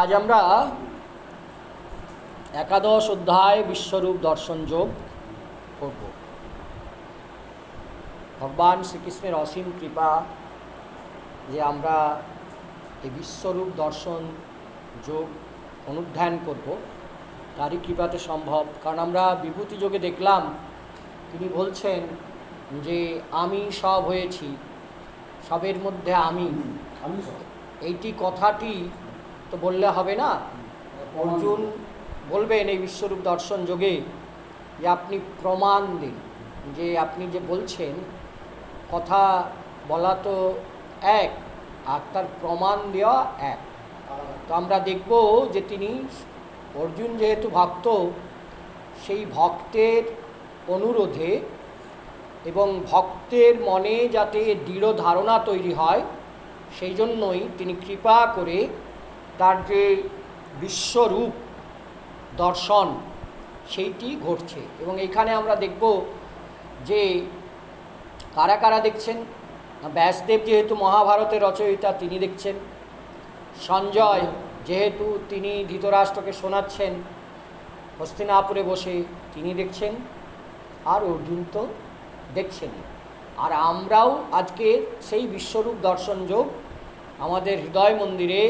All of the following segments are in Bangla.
আজ আমরা একাদশ অধ্যায় বিশ্বরূপ দর্শন যোগ করব ভগবান শ্রীকৃষ্ণের অসীম কৃপা যে আমরা এই বিশ্বরূপ দর্শন যোগ অনুধ্যান করব তারই কৃপাতে সম্ভব। কারণ আমরা বিভূতি যোগে দেখলাম তিনি বলছেন যে আমি সব হয়েছি সবের মধ্যে আমি। আমি এইটি কথাটি তো বললে হবে না? অর্জুন বলবেন এই বিশ্বরূপ দর্শন যোগে যে আপনি প্রমাণ দিন। যে আপনি যে বলছেন কথা বলা তো এক আর তার প্রমাণ দেওয়া এক। তো আমরা দেখব যে তিনি অর্জুন যেহেতু ভক্ত সেই ভক্তের অনুরোধে এবং ভক্তের মনে যাতে দৃঢ় ধারণা তৈরি হয় সেই জন্যই তিনি কৃপা করে তার যে বিশ্বরূপ দর্শন সেইটি ঘটছে এবং এখানে আমরা দেখব যে কারা কারা দেখছেন? ব্যাসদেব যেহেতু মহাভারতের রচয়িতা, তিনি দেখছেন। সঞ্জয় যেহেতু তিনি ধৃতরাষ্ট্রকে শোনাচ্ছেন, হস্তিনাপুরে বসে তিনি দেখছেন আর অর্জুন তো দেখছেনই আর আমরাও আজকে সেই বিশ্বরূপ দর্শন যোগ আমাদের হৃদয় মন্দিরে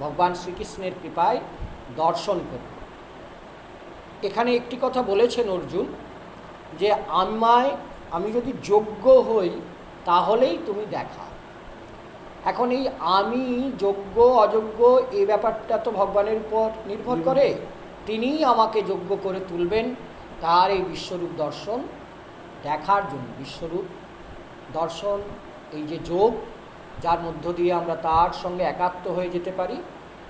ভগবান শ্রীকৃষ্ণের কৃপায় দর্শন করব এখানে একটি কথা বলেছেন অর্জুন যে আমায় আমি যদি যোগ্য হই তাহলেই তুমি দেখা এখন এই আমি যোগ্য অযোগ্য এই ব্যাপারটা তো ভগবানের উপর নির্ভর করে। তিনিই আমাকে যোগ্য করে তুলবেন তার এই বিশ্বরূপ দর্শন দেখার জন্য। বিশ্বরূপ দর্শন এই যে যোগ যার মধ্য দিয়ে আমরা তার সঙ্গে একাত্ম হয়ে যেতে পারি,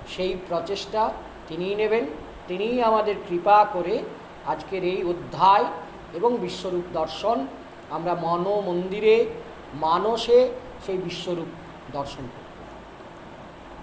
সেই প্রচেষ্টা তিনিই নেবেন। তিনিই আমাদের কৃপা করে আজকের এই অধ্যায় এবং বিশ্বরূপ দর্শন আমরা মন মন্দিরে মানসে সেই বিশ্বরূপ দর্শন করি